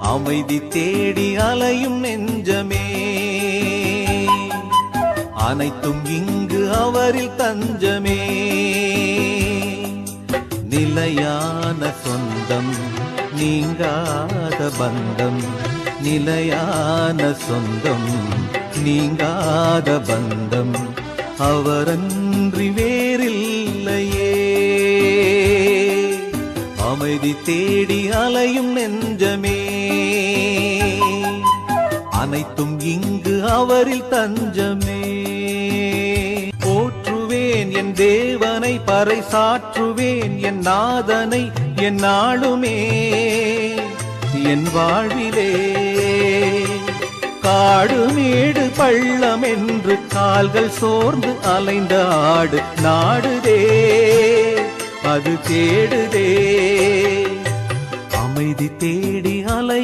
அமைதி தேடி அலையும் நெஞ்சமே. அனைத்தும் இங்கு அவரில் தஞ்சமே. நிலையான சொந்தம் நீங்காத பந்தம். நிலையான சொந்தம் நீங்காத பந்தம். அவரன்றி வேறில்லையே. அமைதி தேடி அலையும் நெஞ்சமே. அனைத்தும் இங்கு அவரில் தஞ்சமே. போற்றுவேன் என் தேவனை பறைசாற்றுவேன் என் நாதனை என் நாளுமே என் வாழ்விலே காடுமேடு பள்ளம் என்று கால்கள் சோர்ந்து அலைந்த ஆடு நாடுதே. அது தேடுதே. அமைதி தேடி அலை